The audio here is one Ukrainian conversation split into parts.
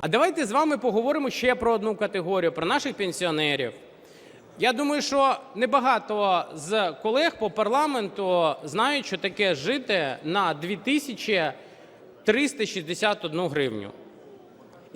А давайте з вами поговоримо ще про одну категорію, про наших пенсіонерів. Я думаю, що небагато з колег по парламенту знають, що таке жити на 2361 гривню.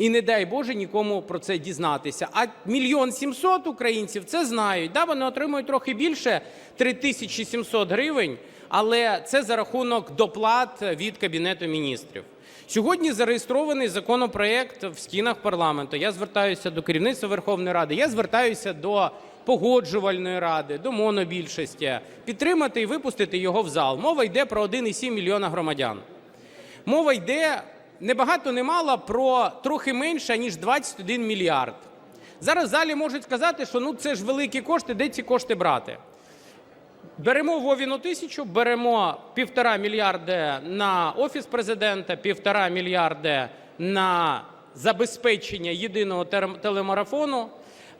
І не дай Боже нікому про це дізнатися. А мільйон сімсот українців це знають. Да, вони отримують трохи більше 3700 гривень, але це за рахунок доплат від Кабінету міністрів. Сьогодні зареєстрований законопроект в стінах парламенту. Я звертаюся до керівництва Верховної Ради, я звертаюся до погоджувальної ради, до монобільшості підтримати і випустити його в зал. Мова йде про 1,7 мільйона громадян. Мова йде не багато не мало про трохи менше, ніж 21 мільярд. Зараз в залі можуть сказати, що ну це ж великі кошти, де ці кошти брати? Беремо Вовіну тисячу, беремо півтора мільярда на офіс президента, півтора мільярда на забезпечення єдиного телемарафону,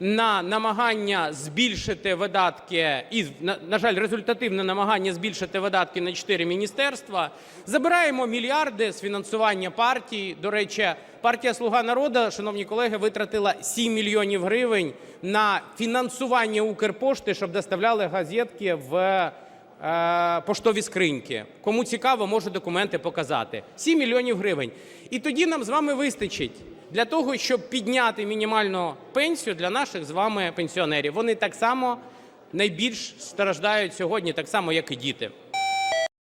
на намагання збільшити видатки і, на, жаль, результативне намагання збільшити видатки на чотири міністерства. Забираємо мільярди з фінансування партій. До речі, партія Слуга народу, шановні колеги, витратила 7 мільйонів гривень на фінансування Укрпошти, щоб доставляли газетки в е, поштові скриньки. Кому цікаво, можу документи показати. 7 мільйонів гривень. І тоді нам з вами вистачить для того, щоб підняти мінімальну пенсію для наших з вами пенсіонерів. Вони так само найбільш страждають сьогодні, так само, як і діти.